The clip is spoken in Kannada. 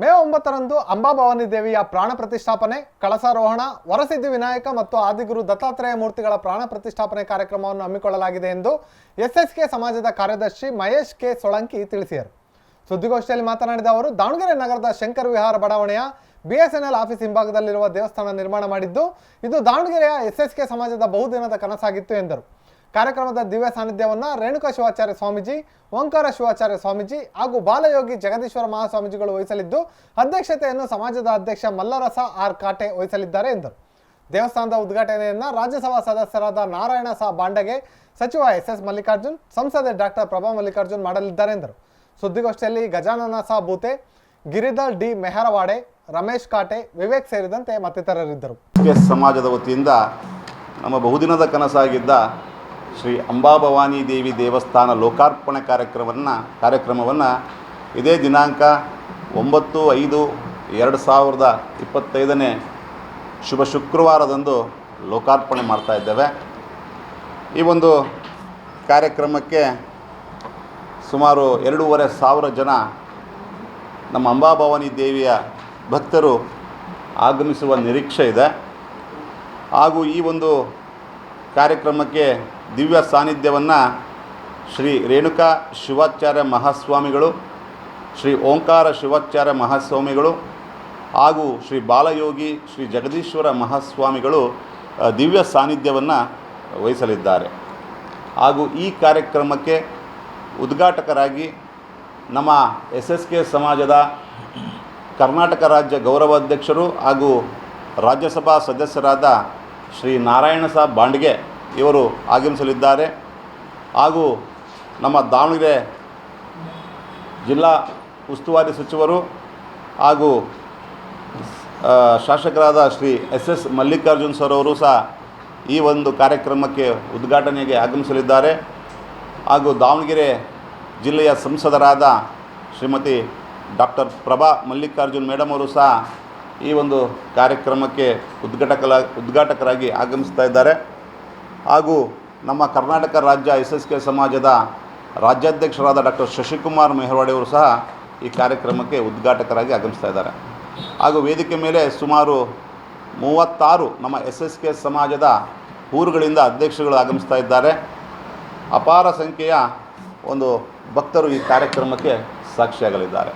ಮೇ ಒಂಬತ್ತರಂದು ಅಂಬಾಭವಾನಿ ದೇವಿಯ ಪ್ರಾಣ ಪ್ರತಿಷ್ಠಾಪನೆ, ಕಳಸಾರೋಹಣ, ವರಸಿದ್ಧಿ ವಿನಾಯಕ ಮತ್ತು ಆದಿಗುರು ದತ್ತಾತ್ರೇಯ ಮೂರ್ತಿಗಳ ಪ್ರಾಣ ಪ್ರತಿಷ್ಠಾಪನೆ ಕಾರ್ಯಕ್ರಮವನ್ನು ಹಮ್ಮಿಕೊಳ್ಳಲಾಗಿದೆ ಎಂದು ಎಸ್ಎಸ್ಕೆ ಸಮಾಜದ ಕಾರ್ಯದರ್ಶಿ ಮಹೇಶ್ ಕೆ. ಸೊಳಂಕಿ ತಿಳಿಸಿದರು. ಸುದ್ದಿಗೋಷ್ಠಿಯಲ್ಲಿ ಮಾತನಾಡಿದ ಅವರು, ದಾವಣಗೆರೆ ನಗರದ ಶಂಕರ್ ವಿಹಾರ ಬಡಾವಣೆಯ ಬಿಎಸ್ಎನ್ಎಲ್ ಆಫೀಸ್ ಹಿಂಭಾಗದಲ್ಲಿರುವ ದೇವಸ್ಥಾನ ನಿರ್ಮಾಣ ಮಾಡಿದ್ದು, ಇದು ದಾವಣಗೆರೆಯ ಎಸ್ಎಸ್ಕೆ ಸಮಾಜದ ಬಹುದಿನದ ಕನಸಾಗಿತ್ತು ಎಂದರು. ಕಾರ್ಯಕ್ರಮದ ದಿವ್ಯ ಸಾನ್ನಿಧ್ಯವನ್ನು ರೇಣುಕಾ ಶಿವಾಚಾರ್ಯ ಸ್ವಾಮೀಜಿ, ಓಂಕಾರ ಶಿವಾಚಾರ್ಯ ಸ್ವಾಮೀಜಿ ಹಾಗೂ ಬಾಲಯೋಗಿ ಜಗದೀಶ್ವರ ಮಹಾಸ್ವಾಮೀಜಿಗಳು ವಹಿಸಲಿದ್ದು, ಅಧ್ಯಕ್ಷತೆಯನ್ನು ಸಮಾಜದ ಅಧ್ಯಕ್ಷ ಮಲ್ಲರಸ ಆರ್ ಕಾಟೆ ವಹಿಸಲಿದ್ದಾರೆ ಎಂದರು. ದೇವಸ್ಥಾನದ ಉದ್ಘಾಟನೆಯನ್ನು ರಾಜ್ಯಸಭಾ ಸದಸ್ಯರಾದ ನಾರಾಯಣ ಸಾ ಬಾಂಡಗೆ ಸಚಿವ ಎಸ್ ಎಸ್ ಮಲ್ಲಿಕಾರ್ಜುನ್, ಸಂಸದೆ ಡಾಕ್ಟರ್ ಪ್ರಭಾ ಮಲ್ಲಿಕಾರ್ಜುನ್ ಮಾಡಲಿದ್ದಾರೆ ಎಂದರು. ಸುದ್ದಿಗೋಷ್ಠಿಯಲ್ಲಿ ಗಜಾನನ ಸಾ ಬೂತೆ ಗಿರಿಧರ್ ಡಿ ಮೆಹರವಾಡೆ, ರಮೇಶ್ ಕಾಟೆ, ವಿವೇಕ್ ಸೇರಿದಂತೆ ಮತ್ತಿತರರಿದ್ದರು. ಸಮಾಜದ ವತಿಯಿಂದ ನಮ್ಮ ಬಹುದಿನದ ಕನಸಾಗಿದ್ದ ಶ್ರೀ ಅಂಬಾಭವಾನಿ ದೇವಿ ದೇವಸ್ಥಾನ ಲೋಕಾರ್ಪಣೆ ಕಾರ್ಯಕ್ರಮವನ್ನು ಕಾರ್ಯಕ್ರಮವನ್ನು ಇದೇ ದಿನಾಂಕ ಒಂಬತ್ತು ಐದು ಎರಡು ಸಾವಿರದ ಇಪ್ಪತ್ತೈದನೇ ಶುಭ ಶುಕ್ರವಾರದಂದು ಲೋಕಾರ್ಪಣೆ ಮಾಡ್ತಾ ಇದ್ದೇವೆ. ಈ ಒಂದು ಕಾರ್ಯಕ್ರಮಕ್ಕೆ ಸುಮಾರು ಎರಡೂವರೆ ಸಾವಿರ ಜನ ನಮ್ಮ ಅಂಬಾಭವಾನಿ ದೇವಿಯ ಭಕ್ತರು ಆಗಮಿಸುವ ನಿರೀಕ್ಷೆ ಇದೆ. ಹಾಗೂ ಈ ಒಂದು ಕಾರ್ಯಕ್ರಮಕ್ಕೆ ದಿವ್ಯ ಸಾನ್ನಿಧ್ಯವನ್ನು ಶ್ರೀ ರೇಣುಕಾ ಶಿವಾಚಾರ್ಯ ಮಹಾಸ್ವಾಮಿಗಳು, ಶ್ರೀ ಓಂಕಾರ ಶಿವಾಚಾರ್ಯ ಮಹಾಸ್ವಾಮಿಗಳು ಹಾಗೂ ಶ್ರೀ ಬಾಲಯೋಗಿ ಶ್ರೀ ಜಗದೀಶ್ವರ ಮಹಾಸ್ವಾಮಿಗಳು ದಿವ್ಯ ಸಾನ್ನಿಧ್ಯವನ್ನು ವಹಿಸಲಿದ್ದಾರೆ. ಹಾಗೂ ಈ ಕಾರ್ಯಕ್ರಮಕ್ಕೆ ಉದ್ಘಾಟಕರಾಗಿ ನಮ್ಮ ಎಸ್ ಎಸ್ ಕೆ ಸಮಾಜದ ಕರ್ನಾಟಕ ರಾಜ್ಯ ಗೌರವಾಧ್ಯಕ್ಷರು ಹಾಗೂ ರಾಜ್ಯಸಭಾ ಸದಸ್ಯರಾದ ಶ್ರೀ ನಾರಾಯಣ ಸಾಬ್ ಬಾಂಡ್ಗೆ ಇವರು ಆಗಮಿಸಲಿದ್ದಾರೆ. ಹಾಗೂ ನಮ್ಮ ದಾವಣಗೆರೆ ಜಿಲ್ಲಾ ಉಸ್ತುವಾರಿ ಸಚಿವರು ಹಾಗೂ ಶಾಸಕರಾದ Shri S S Mallikarjun sir ಅವರು ಸಹ ಈ ಒಂದು ಕಾರ್ಯಕ್ರಮಕ್ಕೆ ಉದ್ಘಾಟನೆಗೆ ಆಗಮಿಸಲಿದ್ದಾರೆ. ಹಾಗೂ ದಾವಣಗೆರೆ ಜಿಲ್ಲೆಯ ಸಂಸದರಾದ ಶ್ರೀಮತಿ ಡಾಕ್ಟರ್ ಪ್ರಭಾ ಮಲ್ಲಿಕಾರ್ಜುನ್ ಮೇಡಮ್ ಅವರು ಸಹ ಈ ಒಂದು ಕಾರ್ಯಕ್ರಮಕ್ಕೆ ಉದ್ಘಾಟಕಲ, ಉದ್ಘಾಟಕರಾಗಿ ಆಗಮಿಸ್ತಾ ಇದ್ದಾರೆ. ಹಾಗೂ ನಮ್ಮ ಕರ್ನಾಟಕ ರಾಜ್ಯ ಎಸ್ ಎಸ್ ಕೆ ಸಮಾಜದ ರಾಜ್ಯಾಧ್ಯಕ್ಷರಾದ ಡಾಕ್ಟರ್ ಶಶಿಕುಮಾರ್ ಮೆಹರ್ವಾಡಿ ಅವರು ಸಹ ಈ ಕಾರ್ಯಕ್ರಮಕ್ಕೆ ಉದ್ಘಾಟಕರಾಗಿ ಆಗಮಿಸ್ತಾ ಇದ್ದಾರೆ. ಹಾಗೂ ವೇದಿಕೆ ಮೇಲೆ ಸುಮಾರು ಮೂವತ್ತಾರು ನಮ್ಮ ಎಸ್ ಎಸ್ ಕೆ ಸಮಾಜದ ಊರುಗಳಿಂದ ಅಧ್ಯಕ್ಷಗಳು ಆಗಮಿಸ್ತಾ ಇದ್ದಾರೆ. ಅಪಾರ ಸಂಖ್ಯೆಯ ಒಂದು ಭಕ್ತರು ಈ ಕಾರ್ಯಕ್ರಮಕ್ಕೆ ಸಾಕ್ಷಿಯಾಗಲಿದ್ದಾರೆ.